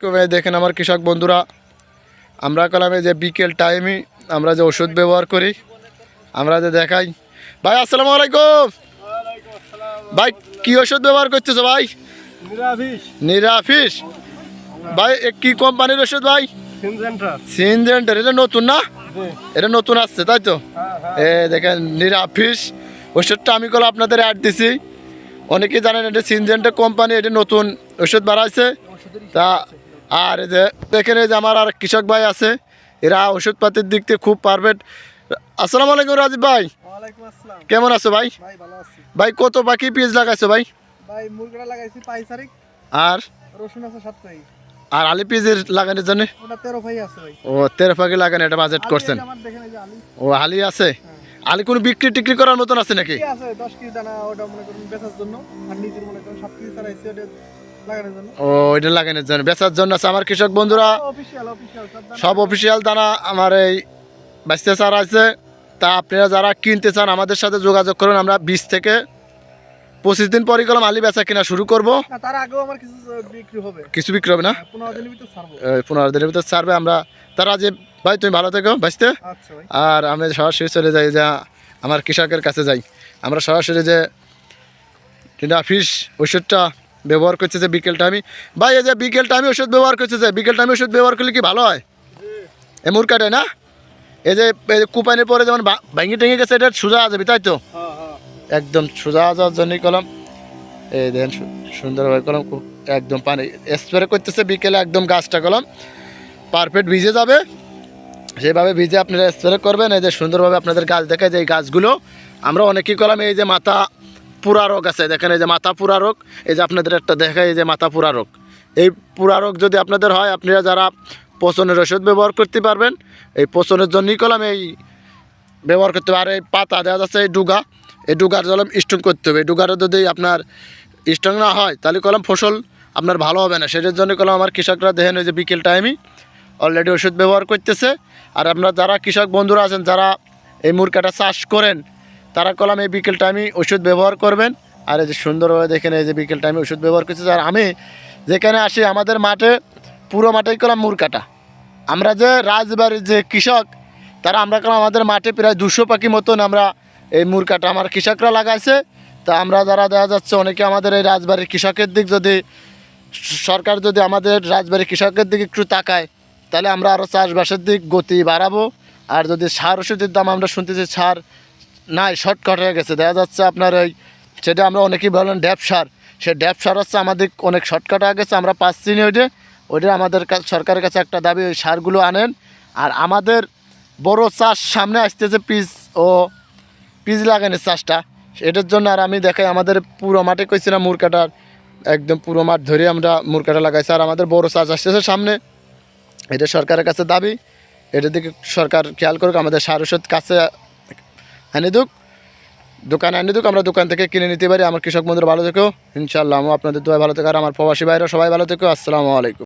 কবে দেখেন আমার কৃষক বন্ধুরা আমরা কলামে যে বিকেল টাইমে আমরা যে ওষুধ ব্যবহার করি আমরা যে দেখাই। ভাই আসসালামু আলাইকুম। ভাই কি ওষুধ ব্যবহার করতেছো ভাই? নিরাফিস ভাই কি কোম্পানির ওষুধ ভাই? সিনজেন্টার সিনজেন্টার এটা নতুন না? এটা নতুন আসছে তাই তো? হ্যাঁ হ্যাঁ। এ দেখেন নিরাফিস ওষুধটা আমি কল আপনাদের অ্যাড দিছি। অনেকেই জানেন এটা সিনজেন্টার কোম্পানি এটা নতুন ওষুধ বাড়াইছে তা আর যে দেখেন এই যে আমার আর কৃষক ভাই আছে এরা ওষুধপাতির দিক থেকে খুব পারফেক্ট। আসসালামু আলাইকুম রাজীব ভাই। কেমন আছো ভাই? ভাই কত বাকি পিস লাগাইছো ভাই? আর? আর আলি পিসের লাগানোর জন্য? ও তেরো পাখি লাগানো এটা বাজেট করছেন। ও আলি আছে? হ্যাঁ। আলি কোনো বিক্রি টিক্রি করার মতন আছে নাকি? আছে দশ কেজি দানা ওটা মনে করুন বেচার জন্য। আর নিজের মনে করুন সাত কেজি ছাড়াইছি ওটা ও এটা লাগানোর জন্য। বেচার জন্য আছে আমার কৃষক বন্ধুরা। সব অফিসিয়াল দানা আমার এই বাঁচতে চার আছে। তা আপনারা যারা কিনতে চান আমাদের সাথে যোগাযোগ করুন। আমরা বিশ থেকে পঁচিশ দিন পরই কলম আলি বেচা কিনা শুরু করব। কিছু বিক্রি হবে। না? হ্যাঁ, পনেরো দিনের ভিতর ছাড়বো। আমরা তারা যে ভাই তুমি ভালো থেকো বাঁচতে। আচ্ছা আর আমি সরাসরি চলে যাই যে আমার কৃষকের কাছে যাই। আমরা সরাসরি যে ফিস ওষুধটা ব্যবহার করছে যে বিকেল টাইমে ভাই, এই যে বিকেল টাইমে ওষুধ ব্যবহার করছে যে, বিকেল টাইমে ওষুধ ব্যবহার করলে কি ভালো হয়? এ মুরকাটে না? এই যে কুপানির পরে যেমন ভেঙে টেঙে গেছে, এটা সোজা যাবে তাই তো? একদম সোজা যাওয়ার জন্যই কলম। এই দেখেন সুন্দরভাবে কলম একদম পানি স্প্রে করতেছে বিকেলে একদম গাছটা কলম। পারফেক্ট ভিজে যাবে। সেভাবে ভিজে আপনারা স্প্রে করবেন, এই যে সুন্দরভাবে আপনাদের গাছ দেখে যে এই গাছগুলো। আমরা অনেকেই কলাম এই যে মাথা পুরা রোগ আছে। দেখেন এই যে মাথা পুরা রোগ, এই যে আপনাদের একটা দেখায় এই যে মাথা পুরা রোগ। এই পুরা রোগ যদি আপনাদের হয়, আপনারা যারা পচনের ওষুধ ব্যবহার করতে পারবেন, এই পচনের জন্যই কলাম এই ব্যবহার করতে হবে। আর এই পাতা দেওয়া যাচ্ছে এই ডুগা, এই ডুগার জলম স্ট্রং করতে হবে। এই ডুগাটা যদি আপনার স্ট্রং না হয়, তাহলে কলম ফসল আপনার ভালো হবে না। সেটার জন্য কলম আমার কৃষকরা দেখেন ওই যে বিকেল টাইমই অলরেডি ওষুধ ব্যবহার করতেছে। আর আপনার যারা কৃষক বন্ধুরা আছেন, যারা এই মুরগাটা চাষ করেন তারা কলাম এই বিকেল টাইমে ওষুধ ব্যবহার করবেন। আর এই যে সুন্দরভাবে দেখেন, এই যে বিকেল টাইমে ওষুধ ব্যবহার করতেছে আর আমি যেখানে আসি, আমাদের মাঠে, পুরো মাঠেই কলাম মুরগাটা আমরা যে রাজবাড়ির যে কৃষক, তারা আমরা কলাম আমাদের মাঠে প্রায় দুশো পাখি মতন আমরা এই মুরগাটা আমার কৃষকরা লাগাইছে। তা আমরা যারা দেখা যাচ্ছে, অনেকে আমাদের এই রাজবাড়ির কৃষকের দিক যদি, সরকার যদি আমাদের রাজবাড়ির কৃষকের দিকে একটু তাকায়, তাহলে আমরা আরও চাষবাসের দিক গতি বাড়াবো। আর যদি সার ওষুধের দাম আমরা শুনতেছি, সার নাই শর্টকাট হয়ে গেছে। দেখা যাচ্ছে আপনার ওই সেটা আমরা অনেকেই বলেন ড্যাপ সার। সে ড্যাপ সার হচ্ছে আমাদের অনেক শর্টকাট হয়ে গেছে, আমরা পাচ্ছি না ওইটা। ওইটা আমাদের সরকারের কাছে একটা দাবি, ওই সারগুলো আনেন। আর আমাদের বড় চাষ সামনে আসতেছে পিস ও পিস লাগানোর চাষটা। এটার জন্য আর আমি দেখাই, আমাদের পুরো মাঠে কইছি কইছিলাম মুরকাটার একদম পুরো মাঠ ধরে আমরা মুরকাটা লাগাইছি। আর আমাদের বড় চাষ আসতেছে সামনে। এটা সরকারের কাছে দাবি। এটার দিকে সরকার খেয়াল করুক, আমাদের সার ওষুধ কাছে এনে দুক। দোকানে এনে দুক, আমরা দোকান থেকে কিনে নিতে পারি। আমার কৃষক বন্ধুরা ভালো থেকো। ইনশাল্লাহ আপনাদের দোয়া ভালো থেকো। আর আমার প্রবাসী ভাইরা সবাই ভালো থেকো। আসসালামু আলাইকুম।